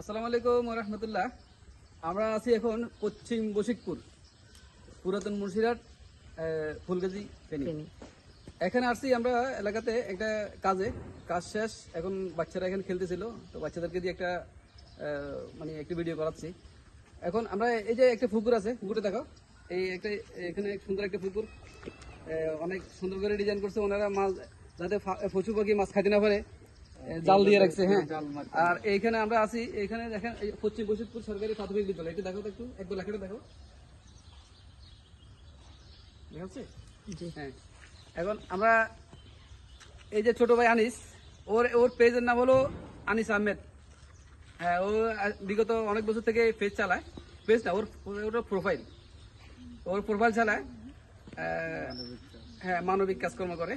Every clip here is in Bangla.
আসসালামু আলাইকুম রহমতুল্লাহ। আমরা আছি এখন পশ্চিম বশিকপুর পুরাতন আহ, ফুলগাজী ফেনী। এখানে আসছি আমরা এলাকাতে একটা কাজে কাজ শেষ এখন বাচ্চারা এখানে খেলতেছিল তো বাচ্চাদেরকে দিয়ে একটা মানে একটা ভিডিও করাচ্ছি। এখন আমরা এই যে একটা পুকুর আছে পুকুরে দেখো এই একটা এখানে সুন্দর একটা পুকুর অনেক সুন্দর করে ডিজাইন করছে ওনারা মাছ যাতে পশু পাখি মাছ খাইতে না পারে জাল দিয়ে রাখছে হ্যাঁ। আর এইখানে আমরা আছি এখানে দেখেন পশ্চিম বশিকপুর সরকারি প্রাথমিক বিদ্যালয়। একটু দেখো তো একটু একটু লেখাটা দেখো হ্যাঁ। এখন আমরা এই যে ছোট ভাই আনিস ওর ওর পেজের নাম হলো আনিস আহমেদ। হ্যাঁ ও বিগত অনেক বছর থেকে পেজ চালায়। পেজ না ওর ওর প্রোফাইল ওর প্রোফাইল চালায় হ্যাঁ মানবিক কাজকর্ম করে।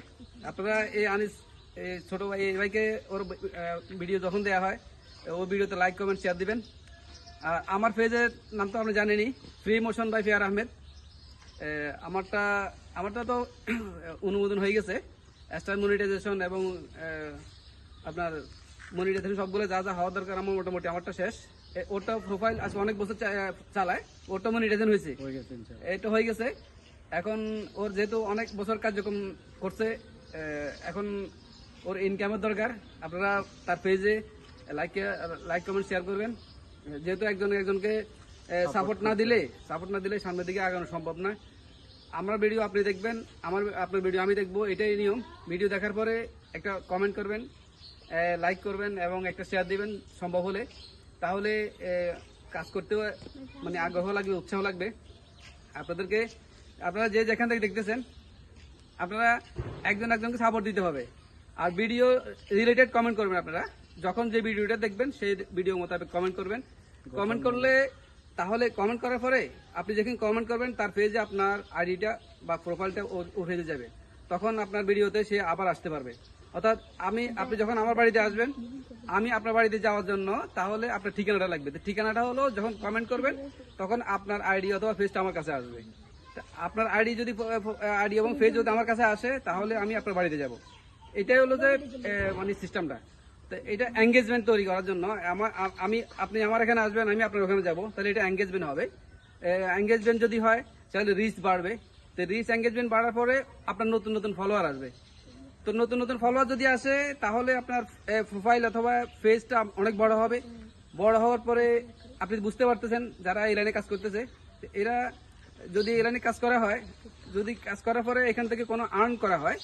আপনারা এই আনিস ছোট ভাই এই ভাইকে ওর ভিডিও যখন দেওয়া হয় ও ভিডিওতে লাইক কমেন্ট শেয়ার দিবেন। আর আমার পেজের নাম তো আপনি জানেনই free motion by fear Ahmed আমারটা আমারটা তো অনুমোদন হয়ে গেছে। স্টার মনিটাইজেশন এবং আপনার মনিটাইজেশন সবগুলো যা যা হওয়া দরকার আমার মোটামুটি আমারটা শেষ। ওটা প্রোফাইল আজকে অনেক বছর চালায় ওটা মনিটাইজেশন হয়েছে। এটা হয়ে গেছে। এখন ওর যেহেতু অনেক বছর কার্যক্রম করছে এখন ওর ইনকামের দরকার। আপনারা তার পেজে লাইক লাইক কমেন্ট শেয়ার করবেন। যেহেতু একজন একজনকে সাপোর্ট না দিলে সাপোর্ট না দিলে সামনের দিকে আগানো সম্ভব নয়। আমার ভিডিও আপনি দেখবেন আমার আপনার ভিডিও আমি দেখব এটাই নিয়ম। ভিডিও দেখার পরে একটা কমেন্ট করবেন লাইক করবেন এবং একটা শেয়ার দিবেন সম্ভব হলে। তাহলে কাজ করতেও মানে আগ্রহ লাগবে উৎসাহ লাগবে। আপনাদেরকে আপনারা যে যেখান থেকে দেখতেছেন আপনারা একজন একজনকে সাপোর্ট দিতে হবে। আর ভিডিও রিলেটেড কমেন্ট করবেন আপনারা। যখন যে ভিডিওটা দেখবেন, সেই ভিডিও মোতাবেক কমেন্ট করবেন। কমেন্ট করলে, তাহলে কমেন্ট করার পরে আপনি যখন কমেন্ট করবেন, তার পেজে আপনার আইডিটা বা প্রোফাইলটা উঠে যাবে। তখন আপনার ভিডিওতে সে আবার আসতে পারবে। অর্থাৎ আমি, আপনি যখন আমার বাড়িতে আসবেন, আমি আপনার বাড়িতে যাওয়ার জন্য, তাহলে আপনার ঠিকানাটা লাগবে। ঠিকানাটা হলো, যখন কমেন্ট করবেন, তখন আপনার আইডি অথবা ফেসটা আমার কাছে আসবে। আপনার আইডি যদি আইডি এবং ফেস যদি আমার কাছে আসে, তাহলে আমি আপনার বাড়িতে যাব। এটাই হলো যে মানে সিস্টেমটা তো এটা এঙ্গেজমেন্ট তৈরি করার জন্য আমার আমি, আপনি আমার এখানে আসবেন, আমি আপনার ওখানে যাব, তাহলে এটা এঙ্গেজমেন্ট হবে। এঙ্গেজমেন্ট যদি হয়, তাহলে রিচ বাড়বে। তো রিচ এঙ্গেজমেন্ট বাড়ার পরে আপনার নতুন নতুন ফলোয়ার আসবে। তো নতুন নতুন ফলোয়ার যদি আসে, তাহলে আপনার প্রোফাইল অথবা পেজটা অনেক বড় হবে। বড় হওয়ার পরে আপনি বুঝতে পারতেছেন যারা এই লাইনে কাজ করতেছে এরা যদি এই লাইনে কাজ করা হয়, যদি কাজ করার পরে এখান থেকে কোনো আর্ন করা হয়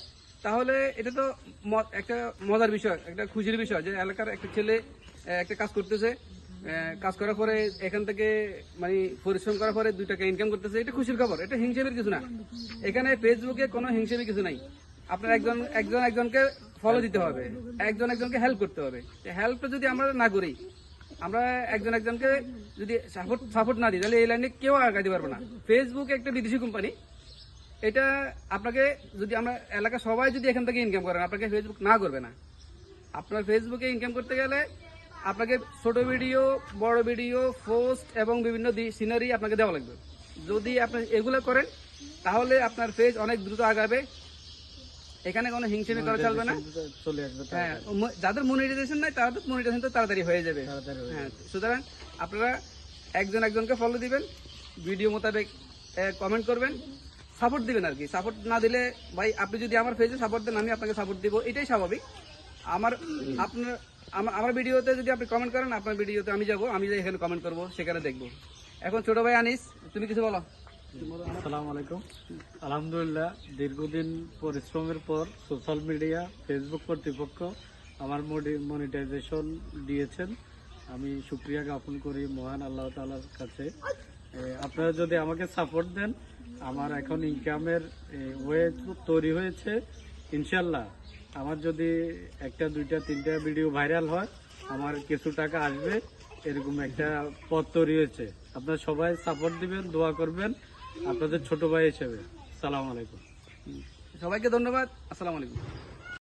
তাহলে এটা তো একটা মজার বিষয়, একটা খুশির বিষয় যে এলাকার একটা ছেলে একটা কাজ করতেছে কাজ করার পরে এখান থেকে মানে পরিশ্রম করার পরে দুই টাকা ইনকাম করতেছে, এটা খুশির খবর, এটা হিংসেমের কিছু না। এখানে ফেসবুকে কোনো হিংসেমের কিছু নাই। আপনার একজন একজন একজনকে ফলো দিতে হবে, একজন একজনকে হেল্প করতে হবে। হেল্পটা যদি আমরা না করি, আমরা একজন একজনকে যদি সাপোর্ট সাপোর্ট না দিই, তাহলে এই লাইনে কেউ আগাতে পারবে না। ফেসবুক একটা বিদেশি কোম্পানি এটা আপনাকে যদি আমরা এলাকা সবাই যদি এখান থেকে ইনকাম করেন আপনাকে ফেসবুক না করবে না। আপনার ফেসবুকে ইনকাম করতে গেলে আপনাকে ছোট ভিডিও বড় ভিডিও পোস্ট এবং বিভিন্ন সিনারি আপনাকে দেওয়া লাগবে। যদি আপনি এগুলো করেন তাহলে আপনার পেজ অনেক দ্রুত আগাবে। এখানে কোনো হিংসেমি করা চলবে না। চলে আসবে হ্যাঁ যাদের মনিটাইজেশন নাই তাদের মনিটাইজেশন তো তাড়াতাড়ি হয়ে যাবে। হ্যাঁ সুতরাং আপনারা একজন একজনকে ফলো দিবেন। ভিডিও মোতাবেক কমেন্ট করবেন। সাপোর্ট দিবেন আর কি। সাপোর্ট না দিলে, ভাই, আপনি যদি আমার পেজে সাপোর্ট দেন, আমি আপনাকে সাপোর্ট দিব। এটাই স্বাভাবিক। আমার আপনার আমার আমার ভিডিওতে যদি আপনি কমেন্ট করেন, আপনার ভিডিওতে আমি যাব, আমি যে এখানে কমেন্ট করব, সেখানে দেখব। এখন ছোট ভাই আনিস, তুমি কিছু বলো। আসসালামু আলাইকুম। আলহামদুলিল্লাহ, দীর্ঘদিন পরিশ্রমের পর সোশ্যাল মিডিয়া ফেসবুক কর্তৃপক্ষ আমার মনিটাইজেশন দিয়েছেন। আমি সুক্রিয়া জ্ঞাপন করি মহান আল্লাহ তালার কাছে। আপনারা যদি আমাকে সাপোর্ট দেন আমার এখন ইনকামের ওয়ে তৈরি হয়েছে। ইনশাল্লাহ, আমার যদি একটা, দুইটা, তিনটা ভিডিও ভাইরাল হয়, আমার কিছু টাকা আসবে, এরকম একটা পথ তৈরি হয়েছে। আপনারা সবাই সাপোর্ট দিবেন, দোয়া করবেন, আপনাদের ছোট ভাই হিসেবে। সালাম আলাইকুম। সবাইকে ধন্যবাদ। আসসালামু আলাইকুম।